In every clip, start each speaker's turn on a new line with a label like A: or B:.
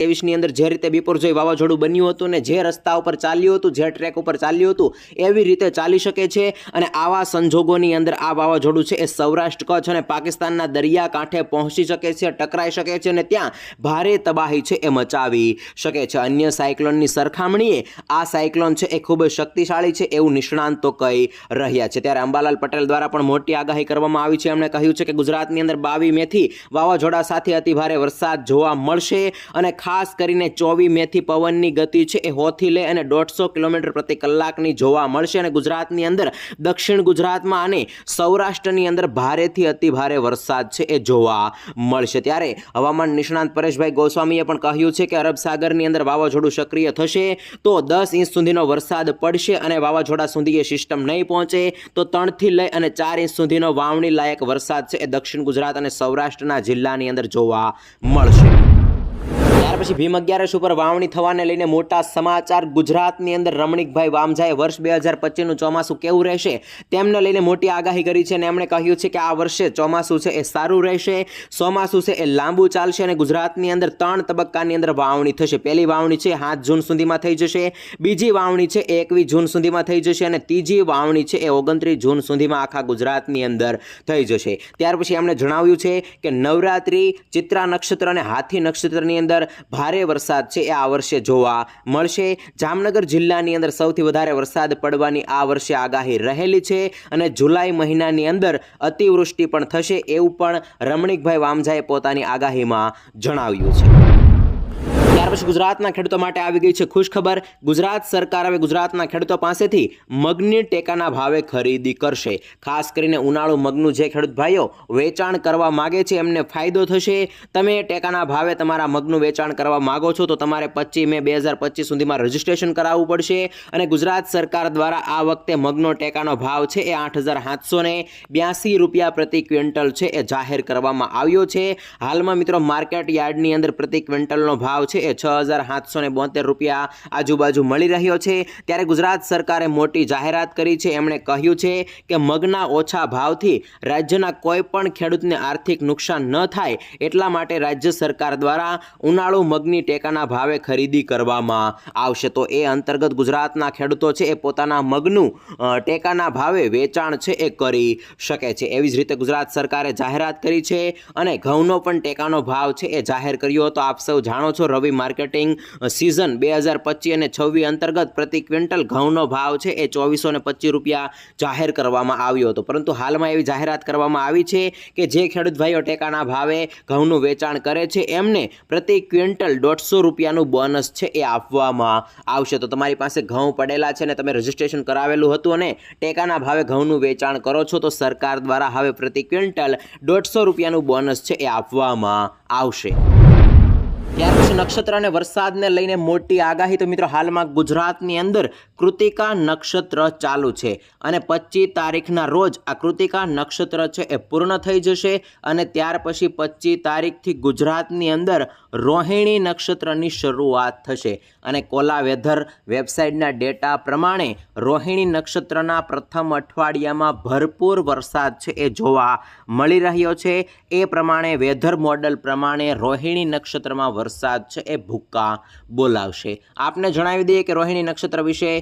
A: ત્રેવીસની અંદર જે રીતે બિપોરજોય વાવાઝોડું બન્યું હતું ને જે રસ્તા ઉપર ચાલ્યું હતું, જે ટ્રેક ઉપર ચાલ્યું હતું, એવી રીતે ચાલી શકે છે. અને આવા સંજોગોની અંદર આ વાવાઝોડું છે એ સૌરાષ્ટ્ર, કચ્છ અને પાકિસ્તાનના દરિયા કાંઠે પહોંચી શકે છે, ટકરાઈ શકે છે અને ત્યાં ભારે તબાહી છે એ મચાવી શકે છે. અન્ય સાયક્લોનની સરખામણીએ આ સાયક્લોન છે એ ખૂબ શક્તિશાળી છે એવું નિષ્ણાંતો કહી રહ્યા છે. ત્યારે અંબાલાલ પટેલ દ્વારા પણ મોટી આગાહી કરવામાં આવી છે. એમણે કહ્યું છે કે ગુજરાતની અંદર બાવી મેથી વાવાઝોડા સાથે અતિભારે વરસાદ જોવા મળશે અને ખાસ કરીને ચોવી મેથી પવનની ગતિ છે, એ હોથી લઈ અને દોઢસો કિલોમીટર પ્રતિ કલાકની જોવા મળશે અને ગુજરાતની અંદર, દક્ષિણ ગુજરાતમાં અને સૌરાષ્ટ્રની અંદર ભારેથી અતિભારે વરસાદ છે, એ જોવા મળશે. ત્યારે હવામાન નિષ્ણાંત પરેશભાઈ ગોસ્વામીએ પણ કહ્યું છે કે અરબ સાગરની અંદર વાવાઝોડું સક્રિય થશે, તો દસ ઇંચ સુધીનો વરસાદ પડશે અને વાવાઝોડા સુધી એ સિસ્ટમ નહીં પહોંચે, તો ત્રણથી લઈ અને ચાર ઇંચ સુધીનો વાવણી લાયક વરસાદ છે, એ દક્ષિણ ગુજરાત અને સૌરાષ્ટ્રના જિલ્લાની અંદર જોવા મળશે. પછી ભીમ અગિયારસ ઉપર વાવણી થવાને લઈને મોટા સમાચાર. ગુજરાતની અંદર રમણીકભાઈ વામજાએ વર્ષ બે હજાર પચીસનું ચોમાસું કેવું રહેશે તેમને લઈને મોટી આગાહી કરી છે અને એમણે કહ્યું છે કે આ વર્ષે ચોમાસું છે એ સારું રહેશે, ચોમાસું છે એ લાંબુ ચાલશે અને ગુજરાતની અંદર ત્રણ તબક્કાની અંદર વાવણી થશે. પહેલી વાવણી છે સાત જૂન સુધીમાં થઈ જશે, બીજી વાવણી છે એ એકવીસ જૂન સુધીમાં થઈ જશે અને ત્રીજી વાવણી છે એ ઓગણત્રીસ જૂન સુધીમાં આખા ગુજરાતની અંદર થઈ જશે. ત્યાર પછી એમણે જણાવ્યું છે કે નવરાત્રિ ચિત્રા નક્ષત્ર અને હાથી નક્ષત્રની અંદર ભારે વરસાદ છે. એ આ વર્ષે જોવા મળશે. જામનગર જિલ્લાની અંદર સૌથી વધારે વરસાદ પડવાની આ વર્ષે આગાહી રહેલી છે અને જુલાઈ મહિનાની અંદર અતિવૃષ્ટિ પણ થશે એવું પણ રમણીકભાઈ વામજાએ પોતાની આગાહીમાં જણાવ્યું છે. ત્યાર ગુજરાતના ખેડૂતો માટે આવી ગઈ છે ખુશખબર. ગુજરાત સરકાર હવે ગુજરાતના ખેડૂતો પાસેથી મગની ટેકાના ભાવે ખરીદી કરશે. ખાસ કરીને ઉનાળુ મગનું જે ખેડૂત ભાઈઓ વેચાણ કરવા માગે છે, એમને ફાયદો થશે. તમે ટેકાના ભાવે તમારા મગનું વેચાણ કરવા માગો છો, તો તમારે પચીસ મે બે હજાર પચીસ સુધીમાં રજીસ્ટ્રેશન કરાવવું પડશે. અને ગુજરાત સરકાર દ્વારા આ વખતે મગનો ટેકાનો ભાવ છે એ આઠ હજાર સાતસો ને બ્યાસી રૂપિયા પ્રતિ ક્વિન્ટલ છે એ જાહેર કરવામાં આવ્યો છે. હાલમાં મિત્રો માર્કેટ યાર્ડની અંદર પ્રતિ ક્વિન્ટલનો ભાવ છે એ છ હજાર સાતસો ને બોતેર રૂપિયા આજુબાજુ મળી રહ્યો છે. ત્યારે ગુજરાત સરકારે મોટી જાહેરાત કરી છે. એમણે કહ્યું છે કે મગના ઓછા ભાવથી રાજ્યના કોઈ પણ ખેડૂતને આર્થિક નુકસાન ન થાય એટલા માટે રાજ્ય સરકાર દ્વારા ઉનાળુ મગની ટેકાના ભાવે ખરીદી કરવામાં આવશે. તો એ અંતર્ગત ગુજરાતના ખેડૂતો છે એ પોતાના મગનું ટેકાના ભાવે વેચાણ છે એ કરી શકે છે. એવી જ રીતે ગુજરાત સરકારે જાહેરાત કરી છે અને ઘઉંનો પણ ટેકાનો ભાવ છે એ જાહેર કર્યો હતો. આપ સૌ જાણો છો રવિ માર્કેટિંગ સિઝન બે હજાર પચીસ અને છવ્વીસ અંતર્ગત પ્રતિ ક્વિન્ટલ ઘઉંનો ભાવ છે એ ચોવીસો ને રૂપિયા જાહેર કરવામાં આવ્યો હતો. પરંતુ હાલમાં એવી જાહેરાત કરવામાં આવી છે કે જે ખેડૂત ભાઈઓ ટેકાના ભાવે ઘઉંનું વેચાણ કરે છે, એમને પ્રતિ ક્વિન્ટલ દોઢસો રૂપિયાનું બોનસ છે એ આપવામાં આવશે. તો તમારી પાસે ઘઉં પડેલા છે ને તમે રજીસ્ટ્રેશન કરાવેલું હતું અને ટેકાના ભાવે ઘઉંનું વેચાણ કરો છો, તો સરકાર દ્વારા હવે પ્રતિ ક્વિન્ટલ દોઢસો રૂપિયાનું બોનસ છે એ આપવામાં આવશે. ત્યાર પછી નક્ષત્ર અને વરસાદને લઈને મોટી આગાહી. તો મિત્રો હાલમાં ગુજરાતની અંદર કૃતિકા નક્ષત્ર ચાલુ છે અને પચીસ તારીખના રોજ આ કૃતિકા નક્ષત્ર છે એ પૂર્ણ થઈ જશે અને ત્યાર પછી પચીસ તારીખથી ગુજરાતની અંદર રોહિણી નક્ષત્રની શરૂઆત થશે. અને કોલા વેધર વેબસાઇટના ડેટા પ્રમાણે રોહિણી નક્ષત્રના પ્રથમ અઠવાડિયામાં ભરપૂર વરસાદ છે એ જોવા મળી રહ્યો છે. એ પ્રમાણે વેધર મોડલ પ્રમાણે રોહિણી નક્ષત્રમાં વરસાદ છે એ ભૂક્કા બોલાવશે. આપને જણાવી દઈએ કે રોહિણી નક્ષત્ર વિશે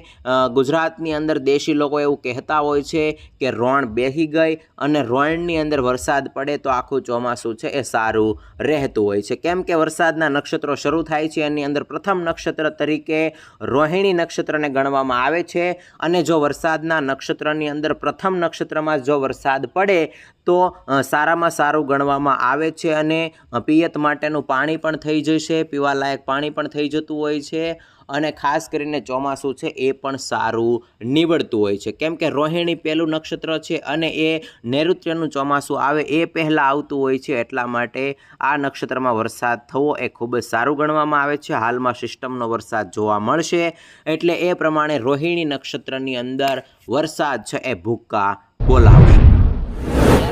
A: ગુજરાતની અંદર દેશી લોકો એવું કહેતા હોય છે કે રોણ બેહી ગઈ અને રોણની અંદર વરસાદ પડે તો આખું ચોમાસું છે એ સારું રહેતું હોય છે. કેમ કે વરસાદના નક્ષત્રો શરૂ થાય છે, એની અંદર પ્રથમ નક્ષત્ર તરીકે રોહિણી નક્ષત્રને ગણવામાં આવે છે અને જો વરસાદના નક્ષત્રની અંદર પ્રથમ નક્ષત્રમાં જો વરસાદ પડે તો સારામાં સારું ગણવામાં આવે છે અને પિયત માટેનું પાણી પણ થઈ જશે, પીવાલાયક પાણી પણ થઈ જતું હોય છે. અને ખાસ કરીને ચોમાસું છે એ પણ સારું નીવડતું હોય છે. કેમ કે રોહિણી પહેલું નક્ષત્ર છે અને એ નૈઋત્યનું ચોમાસું આવે એ પહેલાં આવતું હોય છે એટલા માટે આ નક્ષત્રમાં વરસાદ થવો એ ખૂબ જ સારું ગણવામાં આવે છે. હાલમાં સિસ્ટમનો વરસાદ જોવા મળશે એટલે એ પ્રમાણે રોહિણી નક્ષત્રની અંદર વરસાદ છે એ ભૂક્કા બોલાવશે.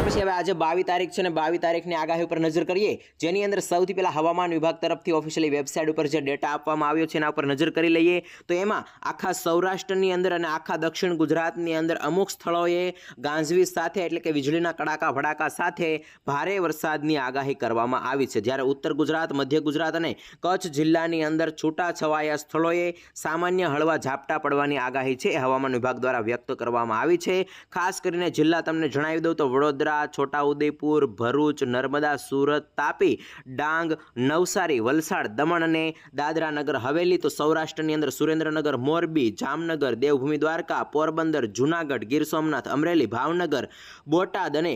A: પછી હવે આજે બાવી તારીખ છે ને બાવી તારીખની આગાહી ઉપર નજર કરીએ. જેની અંદર સૌથી પહેલાં હવામાન વિભાગ તરફથી ઓફિશિયલી વેબસાઇટ ઉપર જે ડેટા આપવામાં આવ્યો છે એના ઉપર નજર કરી લઈએ. તો એમાં આખા સૌરાષ્ટ્રની અંદર અને આખા દક્ષિણ ગુજરાતની અંદર અમુક સ્થળોએ ગાંજવીજ સાથે એટલે કે વીજળીના કડાકા ભડાકા સાથે ભારે વરસાદની આગાહી કરવામાં આવી છે. જ્યારે ઉત્તર ગુજરાત, મધ્ય ગુજરાત અને કચ્છ જિલ્લાની અંદર છૂટા છવાયા સ્થળોએ સામાન્ય હળવા ઝાપટા પડવાની આગાહી છે. હવામાન વિભાગ દ્વારા વ્યક્ત કરવામાં આવી છે. ખાસ કરીને જિલ્લા તમને જણાવી દઉં તો વડોદરા છોટાઉદેપુર, ભરૂચ, નર્મદા, સુરત, તાપી, ડાંગ, નવસારી, વલસાડ, દમણ અને દાદરા નગર હવેલી તો સૌરાષ્ટ્રની અંદર સુરેન્દ્રનગર, મોરબી, જામનગર, દેવભૂમિ, દ્વારકા, પોરબંદર, જુનાગઢ, ગીર સોમનાથ, અમરેલી, ભાવનગર, બોટાદ અને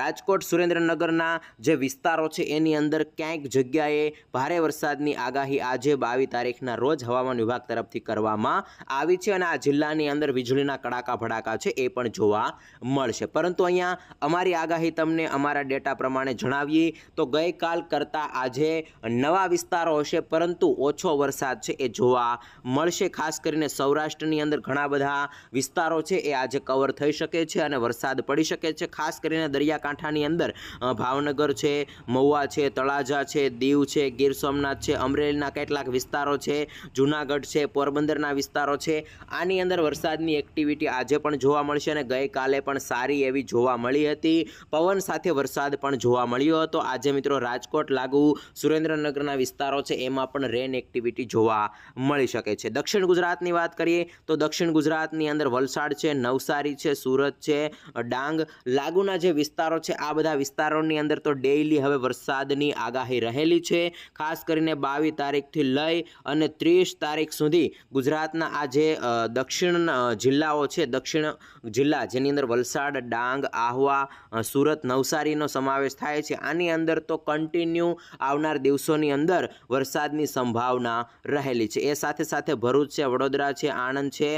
A: રાજકોટ, સુરેન્દ્રનગરના જે વિસ્તારો છે એની અંદર ક્યાંક જગ્યાએ ભારે વરસાદની આગાહી આજે બાવીસ તારીખના રોજ હવામાન વિભાગ તરફથી કરવામાં આવી છે અને આ જિલ્લાની અંદર વીજળીના કડાકા ભડાકા છે એ પણ જોવા મળશે. પરંતુ અહીંયા અમારી આગાહી તમને અમારા ડેટા પ્રમાણે જણાવીએ. તો ગઈકાલ કરતાં આજે નવા વિસ્તારો હશે, પરંતુ ઓછો વરસાદ છે એ જોવા મળશે. ખાસ કરીને સૌરાષ્ટ્રની અંદર ઘણા બધા વિસ્તારો છે એ આજે કવર થઈ શકે છે અને વરસાદ પડી શકે છે. ખાસ કરીને દરિયાકાંઠાની અંદર ભાવનગર છે, મહુવા છે, તળાજા છે, દીવ છે, ગીર સોમનાથ છે, અમરેલીના કેટલાક વિસ્તારો છે, જુનાગઢ છે, પોરબંદરના વિસ્તારો છે. આની અંદર વરસાદની એક્ટિવિટી આજે પણ જોવા મળશે અને ગઈકાલે પણ સારી એવી જોવા મળી હતી. પવન સાથે વરસાદ પણ જોવા મળ્યો હતો. આજે મિત્રો રાજકોટ લાગુ સુરેન્દ્રનગરના વિસ્તારો છે, એમાં પણ રેન એક્ટિવિટી જોવા મળી શકે છે. દક્ષિણ ગુજરાતની વાત કરીએ તો દક્ષિણ ગુજરાતની અંદર વલસાડ છે, નવસારી છે, સુરત છે, ડાંગ લાગુના જે વિસ્તારો છે, આ બધા વિસ્તારોની અંદર તો ડેઇલી હવે વરસાદની આગાહી રહેલી છે. ખાસ કરીને બાવીસ તારીખથી લઈ અને ત્રીસ તારીખ સુધી ગુજરાતના આ જે દક્ષિણ જિલ્લાઓ છે, દક્ષિણ જિલ્લા જેની અંદર વલસાડ, ડાંગ, આહવા સુરત નવસારીનો સમાવેશ થાય છે. આની અંદર તો કન્ટિન્યુ આવનાર દિવસોની અંદર વરસાદની સંભાવના રહેલી છે. એ સાથે સાથે ભરૂચ છે, વડોદરા છે, આણંદ છે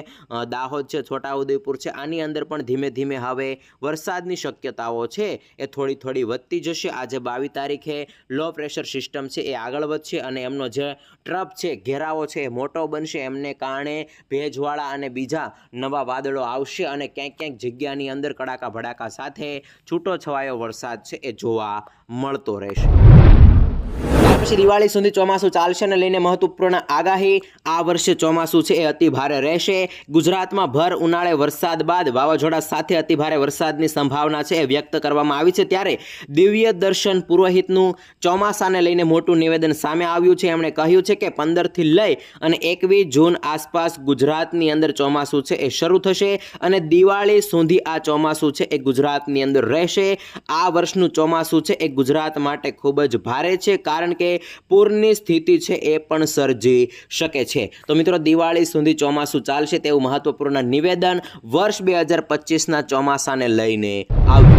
A: દાહોદ છે, છોટાઉદેપુર છે. આની અંદર પણ ધીમે ધીમે હવે વરસાદની શક્યતાઓ છે એ થોડી થોડી વધતી જશે. આજે બાવીસ તારીખે લો પ્રેશર સિસ્ટમ છે, એ આગળ વધશે અને એમનો જે ટ્રપ છે, ઘેરાવો છે, એ મોટો બનશે. એમને કારણે ભેજવાળા અને બીજા નવા વાદળો આવશે અને ક્યાંક ક્યાંક જગ્યાની અંદર કડાકા ભડાકા સાથે છૂટો છવાયો વરસાદ છે એ જોવા મળતો રહેશે. પછી દિવાળી સુધી ચોમાસું ચાલશે ને લઈને મહત્વપૂર્ણ આગાહી આ વર્ષે ચોમાસું છે એ અતિ ભારે રહેશે. ગુજરાતમાં ભર ઉનાળે વરસાદ બાદ વાવાઝોડા સાથે અતિ ભારે વરસાદની સંભાવના છે એ વ્યક્ત કરવામાં આવી છે. ત્યારે દિવ્ય દર્શન પુરોહિતનું ચોમાસાને લઈને મોટું નિવેદન સામે આવ્યું છે. એમણે કહ્યું છે કે પંદરથી લઈ અને એકવીસ જૂન આસપાસ ગુજરાતની અંદર ચોમાસું છે એ શરૂ થશે અને દિવાળી સુધી આ ચોમાસું છે એ ગુજરાતની અંદર રહેશે. આ વર્ષનું ચોમાસું છે એ ગુજરાત માટે ખૂબ જ ભારે છે કારણ કે પૂરની સ્થિતિ છે એ પણ સર્જી શકે છે. તો મિત્રો દિવાળી સુધી ચોમાસું ચાલશે તેવું મહત્વપૂર્ણ નિવેદન વર્ષ બે હજાર પચીસના ચોમાસાને લઈને આવ્યું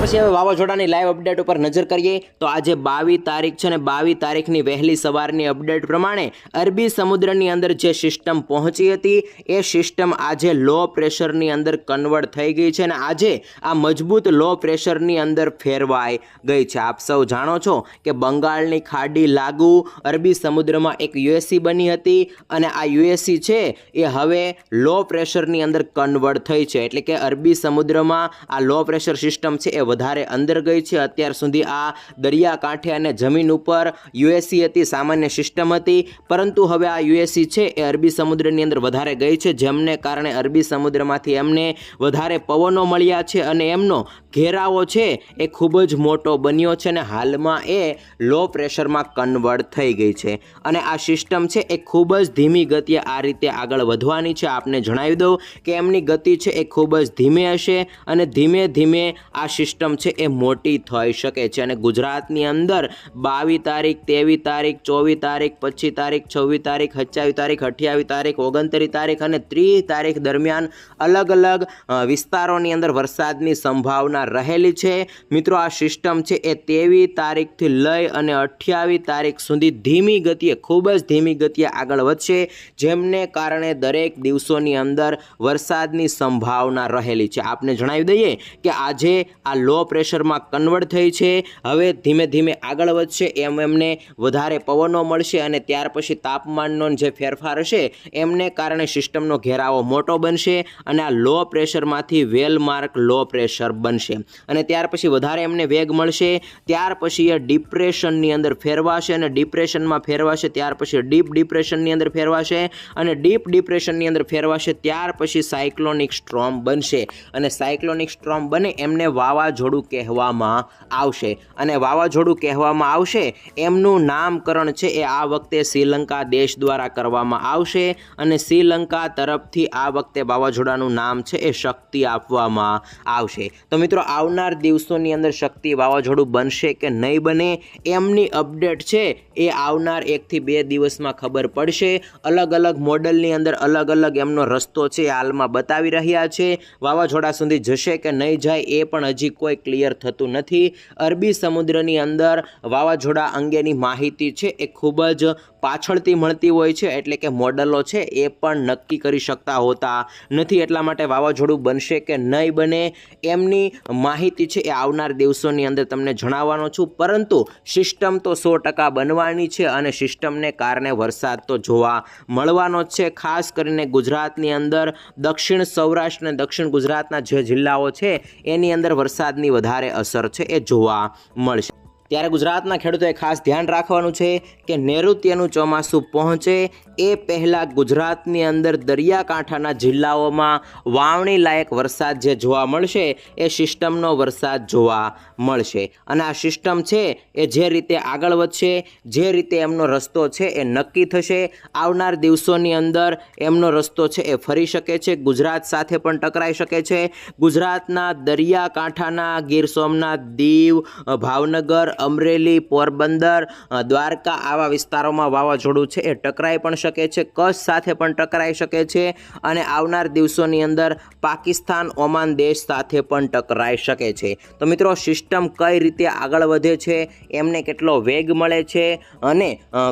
A: પછી હવે વાવાઝોડાની લાઈવ અપડેટ ઉપર નજર કરીએ તો આજે બાવીસ તારીખ છે ને બાવીસ તારીખની વહેલી સવારની અપડેટ પ્રમાણે અરબી સમુદ્રની અંદર જે સિસ્ટમ પહોંચી હતી, એ સિસ્ટમ આજે લો પ્રેશરની અંદર કન્વર્ટ થઈ ગઈ છે અને આજે આ મજબૂત લો પ્રેશરની અંદર ફેરવાઈ ગઈ છે. આપ સૌ જાણો છો કે બંગાળની ખાડી લાગુ અરબી સમુદ્રમાં એક યુએસસી બની હતી અને આ યુએસસી છે, એ હવે લો પ્રેશરની અંદર કન્વર્ટ થઈ છે. એટલે કે અરબી સમુદ્રમાં આ લો પ્રેશર સિસ્ટમ છે, એ વધારે અંદર ગઈ છે. અત્યાર સુધી આ દરિયાકાંઠે અને જમીન ઉપર યુએસસી હતી, સામાન્ય સિસ્ટમ હતી. પરંતુ હવે આ યુએસસી છે એ અરબી સમુદ્રની અંદર વધારે ગઈ છે, જેમને કારણે અરબી સમુદ્રમાંથી એમને વધારે પવનો મળ્યા છે અને એમનો ઘેરાવો છે એ ખૂબ જ મોટો બન્યો છે અને હાલમાં એ લો પ્રેશરમાં કન્વર્ટ થઈ ગઈ છે. અને આ સિસ્ટમ છે એ ખૂબ જ ધીમી ગતિએ આ રીતે આગળ વધવાની છે. આપને જણાવી દઉં કે એમની ગતિ છે એ ખૂબ જ ધીમે હશે અને ધીમે ધીમે આ સિસ્ટમ છે એ મોટી થઈ શકે છે અને ગુજરાતની અંદર બાવીસ તારીખ, ત્રેવીસ તારીખ, ચોવીસ તારીખ, પચીસ તારીખ, છવ્વીસ તારીખ, સત્યાવીસ તારીખ, અઠ્યાવીસ તારીખ, ઓગણત્રીસ તારીખ અને ત્રીસ તારીખ દરમિયાન અલગ અલગ વિસ્તારોની અંદર વરસાદની સંભાવના રહેલી છે. મિત્રો, આ સિસ્ટમ છે એ ત્રેવીસ તારીખથી લઈ અને અઠ્યાવીસ તારીખ સુધી ધીમી ગતિએ, ખૂબ જ ધીમી ગતિએ આગળ વધશે, જેમને કારણે દરેક દિવસોની અંદર વરસાદની સંભાવના રહેલી છે. આપને જણાવી દઈએ કે આજે આ લો પ્રેશરમાં કન્વર્ટ થઈ છે. હવે ધીમે ધીમે આગળ વધશે. એમ એમને વધારે પવનો મળશે અને ત્યાર પછી તાપમાનનો જે ફેરફાર હશે, એમને કારણે સિસ્ટમનો ઘેરાવો મોટો બનશે અને આ લો પ્રેશરમાંથી વેલ માર્ક લો પ્રેશર બનશે. અને ત્યાર પછી વધારે એમને વેગ મળશે. ત્યાર પછી એ ડિપ્રેશનની અંદર ફેરવાશે અને ડિપ્રેશનમાં ફેરવાશે. ત્યાર પછી ડીપ ડિપ્રેશનની અંદર ફેરવાશે અને ડીપ ડિપ્રેશનની અંદર ફેરવાશે. ત્યાર પછી સાયક્લોનિક સ્ટ્રોમ બનશે. અને સાયક્લોનિક સ્ટ્રોમ બને એમને વાવાઝોડું કહેવામાં આવશે. અને વાવાઝોડું કહેવામાં આવશે એમનું નામકરણ છે એ આ વખતે શ્રીલંકા દેશ દ્વારા કરવામાં આવશે. અને શ્રીલંકા તરફથી આ વખતે વાવાઝોડાનું નામ છે એ શક્તિ આપવામાં આવશે. તો મિત્રો, આવનાર દિવસોની અંદર શક્તિ વાવાઝોડું બનશે કે નહીં બને એમની અપડેટ છે એ આવનાર એકથી બે દિવસમાં ખબર પડશે. અલગ અલગ મોડલની અંદર અલગ અલગ એમનો રસ્તો છે હાલમાં બતાવી રહ્યા છે. વાવાઝોડા સુધી જશે કે નહીં જાય એ પણ હજી કોઈ ક્લિયર થતું નથી. અરબી સમુદ્રની અંદર વાવાઝોડા અંગેની માહિતી છે. એ ખૂબ જ પાછળથી મળતી હોય છે, એટલે કે મોડલો છે, એ પણ નક્કી કરી શકતા હોતા નથી. એટલા માટે વાવાઝોડું બનશે કે નહીં બને, એમની માહિતી છે એ આવનાર દિવસોની અંદર તમને જણાવવાનો છું. પરંતુ સિસ્ટમ તો સો ટકા બનવાની છે અને સિસ્ટમને કારણે વરસાદ તો જોવા મળવાનો જ છે. ખાસ કરીને ગુજરાતની અંદર દક્ષિણ સૌરાષ્ટ્ર અને દક્ષિણ ગુજરાતના જે જિલ્લાઓ છે, એની અંદર વરસાદની વધારે અસર છે, એ જોવા મળશે. ત્યારે ગુજરાતના ખેડૂતોએ ખાસ ધ્યાન રાખવાનું છે કે નૈઋત્યનું ચોમાસું પહોંચે એ પહેલાં ગુજરાતની અંદર દરિયાકાંઠાના જિલ્લાઓમાં વાવણી લાયક વરસાદ જે જોવા મળશે, એ સિસ્ટમનો વરસાદ જોવા મળશે. અને આ સિસ્ટમ છે, એ જે રીતે આગળ વધશે, જે રીતે એમનો રસ્તો છે, એ નક્કી થશે. આવનાર દિવસોની અંદર એમનો રસ્તો છે, એ ફરી શકે છે, ગુજરાત સાથે પણ ટકરાઈ શકે છે. ગુજરાતના દરિયાકાંઠાના ગીર સોમનાથ, દીવ, ભાવનગર, અમરેલી, પોરબંદર, દ્વારકા આવા વિસ્તારોમાં વાવાઝોડું છે, એ ટકરાઈ પણ શકે છે, કચ્છ સાથે પણ ટકરાઈ શકે છે અને આવનાર દિવસોની અંદર પાકિસ્તાન, ઓમાન દેશ સાથે પણ ટકરાઈ શકે છે. તો મિત્રો, સિસ્ટમ કઈ રીતે આગળ વધે છે, એમને કેટલો વેગ મળે છે અને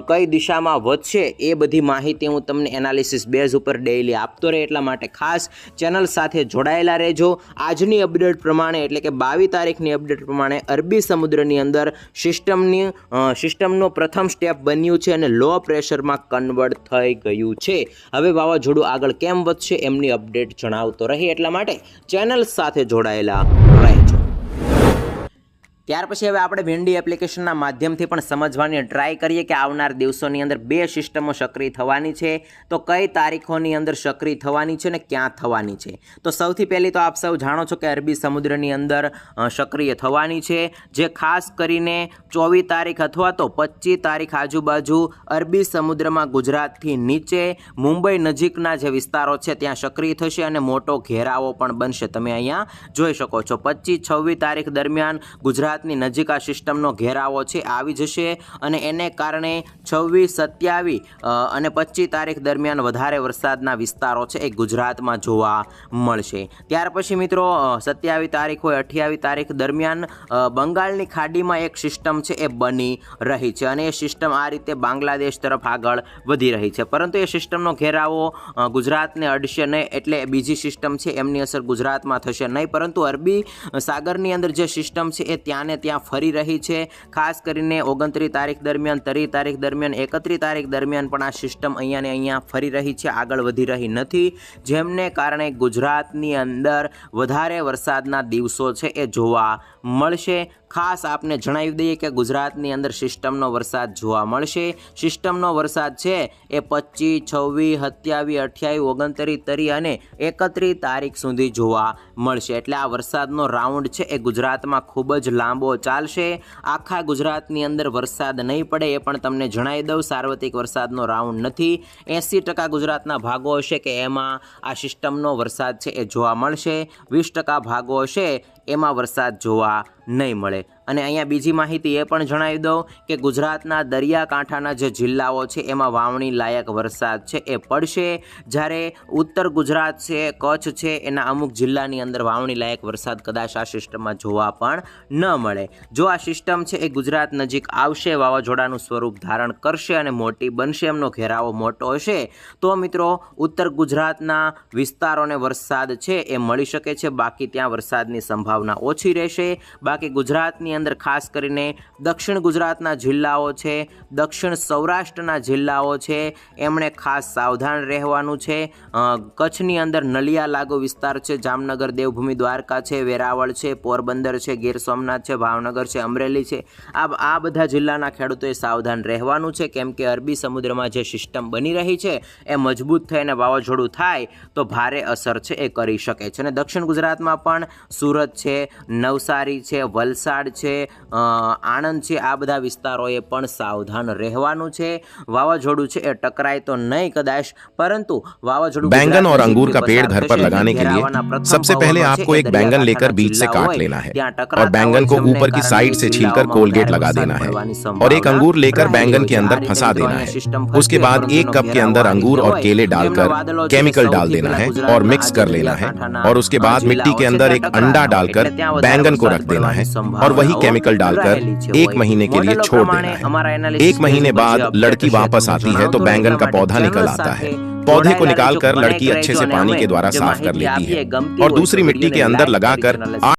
A: કઈ દિશામાં વધશે એ બધી માહિતી હું તમને એનાલિસિસ બેઝ ઉપર ડેઈલી આપતો રહે એટલા માટે ખાસ ચેનલ સાથે જોડાયેલા રહેજો. આજની અપડેટ પ્રમાણે એટલે કે બાવીસ તારીખની અપડેટ પ્રમાણે અરબી સમુદ્રની અંદર સિસ્ટમની સિસ્ટમનો પ્રથમ સ્ટેપ બન્યું છે અને લો પ્રેશરમાં કન્વર્ટ થઈ ગયું છે. હવે વાવાઝોડું આગળ કેમ વધશે એમની અપડેટ જણાવતો રહી એટલા માટે ચેનલ સાથે જોડાયેલા રહેજો ત્યાર પછી હવે આપણે ભીંડી એપ્લિકેશનના માધ્યમથી પણ સમજવાની ટ્રાય કરીએ કે આવનાર દિવસોની અંદર બે સિસ્ટમો સક્રિય થવાની છે. તો કઈ તારીખોની અંદર સક્રિય થવાની છે ને ક્યાં થવાની છે? તો સૌથી પહેલી તો આપ સૌ જાણો છો કે અરબી સમુદ્રની અંદર સક્રિય થવાની છે. જે ખાસ કરીને ચોવીસ તારીખ અથવા તો પચીસ તારીખ આજુબાજુ અરબી સમુદ્રમાં ગુજરાતથી નીચે, મુંબઈ નજીકના જે વિસ્તારો છે ત્યાં સક્રિય થશે અને મોટો ઘેરાવો પણ બનશે. તમે અહીંયા જોઈ શકો છો. પચીસ છવ્વીસ તારીખ દરમિયાન ગુજરાતની નજીક આ સિસ્ટમનો ઘેરાવો છે, આવી જશે અને એને કારણે છવ્વીસ, સત્યાવીસ અને પચીસ તારીખ દરમિયાન વધારે વરસાદના વિસ્તારો છે એ ગુજરાતમાં જોવા મળશે. ત્યાર પછી મિત્રો સત્યાવીસ તારીખ હોય અઠ્યાવીસ તારીખ દરમિયાન બંગાળની ખાડીમાં એક સિસ્ટમ છે એ બની રહી છે અને એ સિસ્ટમ આ રીતે બાંગ્લાદેશ તરફ આગળ વધી રહી છે. પરંતુ એ સિસ્ટમનો ઘેરાવો ગુજરાતને અડશે નહીં એટલે બીજી સિસ્ટમ છે એમની અસર ગુજરાતમાં થશે નહીં. પરંતુ અરબી સાગરની અંદર જે સિસ્ટમ છે એ ત્યાં ને ત્યાં ફરી રહી છે. ખાસ કરીને ઓગણત્રીસ તારીખ દરમિયાન, ત્રીસ તારીખ દરમિયાન, એકત્રીસ તારીખ દરમિયાન પણ આ સિસ્ટમ અહીંયા અહીંયા ફરી રહી છે, આગળ વધી રહી નથી. જેમને કારણે ગુજરાતની અંદર વધારે વરસાદના દિવસો છે એ જોવા મળશે. ખાસ આપને જણાવી દઈએ કે ગુજરાતની અંદર સિસ્ટમનો વરસાદ જોવા મળશે. સિસ્ટમનો વરસાદ છે એ પચીસ, છવ્વીસ, સત્યાવીસ, અઠ્યાવીસ, ઓગણત્રીસ તરી અને એકત્રીસ તારીખ સુધી જોવા મળશે. એટલે આ વરસાદનો રાઉન્ડ છે એ ગુજરાતમાં ખૂબ જ લાંબો ચાલશે. આખા ગુજરાતની અંદર વરસાદ નહીં પડે એ પણ તમને જણાવી દઉં. સાર્વત્રિક વરસાદનો રાઉન્ડ નથી. એંસી ટકા ગુજરાતના ભાગો હશે કે એમાં આ સિસ્ટમનો વરસાદ છે એ જોવા મળશે. વીસ ટકા ભાગો હશે એમાં વરસાદ જોવા નહીં મળે. અને અહીંયા બીજી માહિતી એ પણ જણાવી દઉં કે ગુજરાતના દરિયાકાંઠાના જે જિલ્લાઓ છે, એમાં વાવણી લાયક વરસાદ છે, એ પડશે. જ્યારે ઉત્તર ગુજરાત છે, કચ્છ છે, એના અમુક જિલ્લાની અંદર વાવણી લાયક વરસાદ કદાચ આ સિસ્ટમમાં જોવા પણ ન મળે. જો આ સિસ્ટમ છે, એ ગુજરાત નજીક આવશે, વાવાઝોડાનું સ્વરૂપ ધારણ કરશે અને મોટી બનશે, એમનો ઘેરાવો મોટો હશે, તો મિત્રો ઉત્તર ગુજરાતના વિસ્તારોને વરસાદ છે, એ મળી શકે છે. બાકી ત્યાં વરસાદની સંભાવના ઓછી રહેશે. બાકી ગુજરાતની અંદર ખાસ કરીને દક્ષિણ ગુજરાતના જિલ્લાઓ છે, દક્ષિણ સૌરાષ્ટ્રના જિલ્લાઓ છે, એમણે ખાસ સાવધાન રહેવાનું છે. કચ્છની અંદર નલિયા લાગુ વિસ્તાર છે, જામનગર, દેવભૂમિ, દ્વારકા છે, વેરાવળ છે, પોરબંદર છે, ગીર સોમનાથ છે, ભાવનગર છે, અમરેલી છે. આ આ બધા જિલ્લાના ખેડૂતોએ સાવધાન રહેવાનું છે, કેમ કે અરબી સમુદ્રમાં જે સિસ્ટમ બની રહી છે, એ મજબૂત થઈને વાવાઝોડું થાય, તો ભારે અસર છે, એ કરી શકે છે. અને દક્ષિણ ગુજરાતમાં પણ સુરત છે, નવસારી છે, વલસાડ છે અ, આણંદ છે આ બધા વિસ્તારોએ પણ સાવધાન રહેવાનું છે વાવાઝોડું છે એ ટકરાય તો નહીં કદાચ પરંતુ વાવાઝોડું
B: बैंगन
A: ગુજરાત
B: और अंगूर
A: નજીકથી
B: का पेड़
A: પસાર
B: घर पर
A: થશે
B: लगाने के लिए
A: ઘેરાવાના પ્રથમ
B: सबसे पहले
A: પવનો
B: आपको
A: છે એ
B: एक बैंगन लेकर
A: દરિયાકાંઠાના
B: बीज से
A: જિલ્લાઓ
B: काट
A: હોય,
B: लेना है
A: ત્યાં
B: और
A: ટકરાતા
B: बैंगन को
A: હોય જેમને
B: ऊपर की
A: કારણે
B: साइड से छीलकर
A: જિલ્લાઓમાં
B: कोलगेट
A: ભારે
B: लगा
A: વરસાદ
B: देना है
A: પડવાની
B: और एक
A: સંભાવના
B: अंगूर लेकर
A: રહેલી
B: बैंगन
A: હોય
B: के
A: છે.
B: अंदर
A: આ રીતે
B: फंसा
A: મિત્રો
B: देना
A: અહીંયા
B: है
A: સિસ્ટમ
B: उसके
A: ફરતી
B: बाद
A: હોય,
B: एक कप के
A: ઘેરાવો
B: अंदर
A: આવી
B: अंगूर
A: ગયો
B: और
A: હોય.
B: केले
A: જેમના
B: डालकर
A: વાદળો છે
B: केमिकल डाल
A: સૌથી
B: देना
A: પહેલા
B: है
A: ગુજરાતના
B: और मिक्स
A: આજે
B: कर लेना है
A: દરિયાકાંઠાના
B: और उसके बाद मिट्टी
A: જિલ્લાઓ
B: के
A: છે
B: अंदर
A: ત્યાં
B: एक
A: ટકરાતા
B: अंडा
A: હોય.
B: डालकर
A: એટલે ત્યાં વધારે
B: बैंगन को
A: વરસાદ
B: रख देना है
A: પડવાની
B: और वही
A: भी
B: केमिकल डालकर एक महीने के लिए छोड़ देना है एक महीने बाद लड़की वापस आती है तो बैंगन का पौधा निकल आता है। पौधे को
A: निकालकर
B: लड़की अच्छे से पानी के द्वारा साफ़ कर लेती है। और दूसरी मिट्टी के अंदर लगाकर